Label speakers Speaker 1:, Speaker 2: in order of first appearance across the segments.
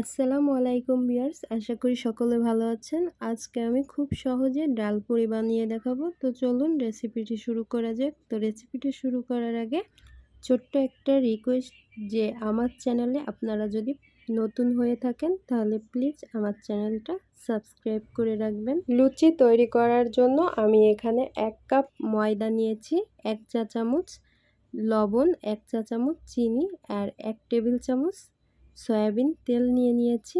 Speaker 1: আসসালামু আলাইকুম বিয়ার্স আশা করি সকলে ভালো আছেন। আজকে আমি খুব সহজে ডাল পুরি বানিয়ে দেখাবো। তো চলুন রেসিপিটি শুরু করা যাক। তো রেসিপিটি শুরু করার আগে ছোট্ট একটা রিকোয়েস্ট যে আমার চ্যানেলে আপনারা যদি নতুন হয়ে থাকেন, তাহলে প্লিজ আমার চ্যানেলটা সাবস্ক্রাইব করে রাখবেন। লুচি তৈরি করার জন্য আমি এখানে এক কাপ ময়দা নিয়েছি, এক চা চামচ লবণ, এক চা চামচ চিনি আর এক টেবিল চামচ সয়াবিন, তেল নিয়ে নিয়েছি।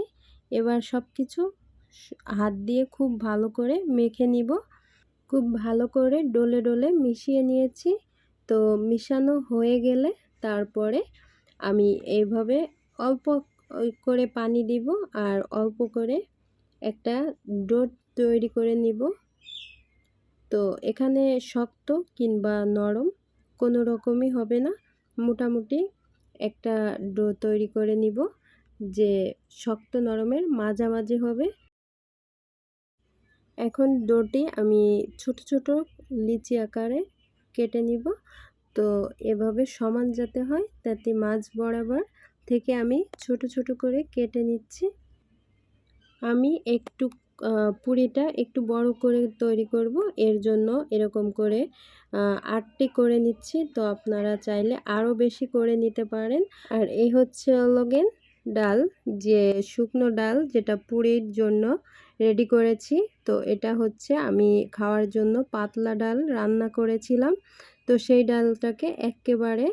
Speaker 1: এবার সব কিছু হাত দিয়ে খুব ভালো করে মেখে নিব। খুব ভালো করে ডলে ডলে মিশিয়ে নিয়েছি। তো মিশানো হয়ে গেলে তারপরে আমি এইভাবে অল্প করে পানি দিব আর অল্প করে একটা ডো তৈরি করে নিব। তো এখানে শক্ত কিংবা নরম কোনো রকমই হবে না। মোটামুটি একটা ডো তৈরি করে নিব, যে শক্ত নরমের মাঝামাঝি হবে। এখন ডোটি আমি ছোট ছোট লিচি আকারে কেটে নিব। তো এভাবে সমান যাতে হয়, তাতে মাছ বরাবর থেকে আমি ছোট ছোট করে কেটে নিচ্ছি। আমি একটু পুরিটা একটু বড় করে তৈরি করব। এর জন্য এরকম করে আটটি করে নিচ্ছি। তো আপনারা চাইলে আরও বেশি করে নিতে পারেন। আর এই হচ্ছে লগেন ডাল, যে শুকনো ডাল যেটা পুরির জন্য রেডি করেছি। তো এটা হচ্ছে আমি খাওয়ার জন্য পাতলা ডাল রান্না করেছিলাম। তো সেই ডালটাকে একেবারে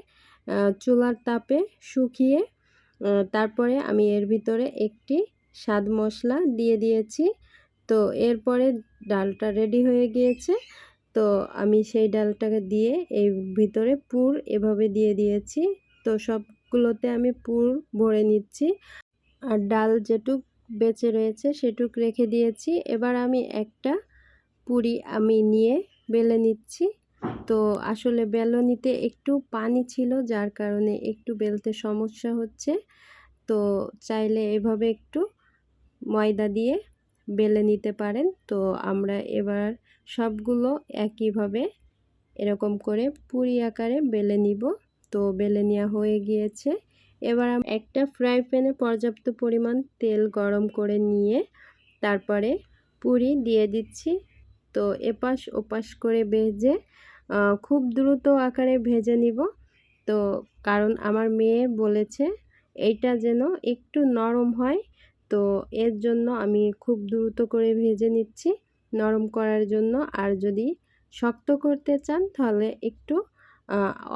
Speaker 1: চুলার তাপে শুকিয়ে তারপরে আমি এর ভিতরে একটি স্বাদ মশলা দিয়ে দিয়েছি। তো এরপরে ডালটা রেডি হয়ে গিয়েছে। তো আমি সেই ডালটাকে দিয়ে এই ভিতরে পুর এভাবে দিয়ে দিয়েছি। তো সবগুলোতে আমি পুর ভরে নিচ্ছি। আর ডাল যেটুক বেঁচে রয়েছে সেটুক রেখে দিয়েছি। এবার আমি একটা পুরি আমি নিয়ে বেলে নিচ্ছি। তো আসলে বেলনিতে একটু পানি ছিল, যার কারণে একটু বেলতে সমস্যা হচ্ছে। তো চাইলে এভাবে একটু ময়দা দিয়ে বেলে নিতে পারেন। তো আমরা এবার সবগুলো একইভাবে এরকম করে পুরি আকারে বেলে নিব। তো বেলে নেওয়া হয়ে গিয়েছে। এবার একটা ফ্রাই প্যানে পর্যাপ্ত পরিমাণ তেল গরম করে নিয়ে তারপরে পুরি দিয়ে দিচ্ছি। তো এপাশ ওপাশ করে ভেজে খুব দ্রুত আকারে ভেজে নিব। তো কারণ আমার মেয়ে বলেছে, এইটা যেন একটু নরম হয় তো এর জন্য আমি খুব দ্রুত করে ভেজে নিচ্ছি নরম করার জন্য। আর যদি শক্ত করতে চান তাহলে একটু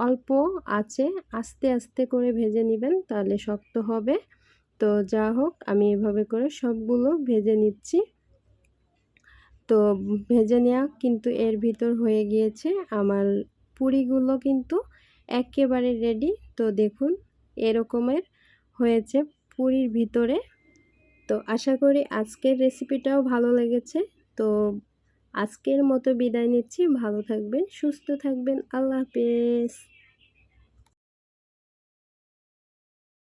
Speaker 1: অল্প আছে আস্তে আস্তে করে ভেজে নেবেন তাহলে শক্ত হবে। তো যা হোক আমি এভাবে করে সবগুলো ভেজে নিচ্ছি। তো ভেজে নেওয়া কিন্তু এর ভিতর হয়ে গিয়েছে। আমার পুরিগুলো কিন্তু একেবারে রেডি তো দেখুন এরকমের হয়েছে পুরীর ভিতরে। তো আশা করি আজকের রেসিপিটাও ভালো লেগেছে। তো আজকের মতো বিদায় নিচ্ছি। ভালো থাকবেন, সুস্থ থাকবেন। আল্লাহ হাফেজ।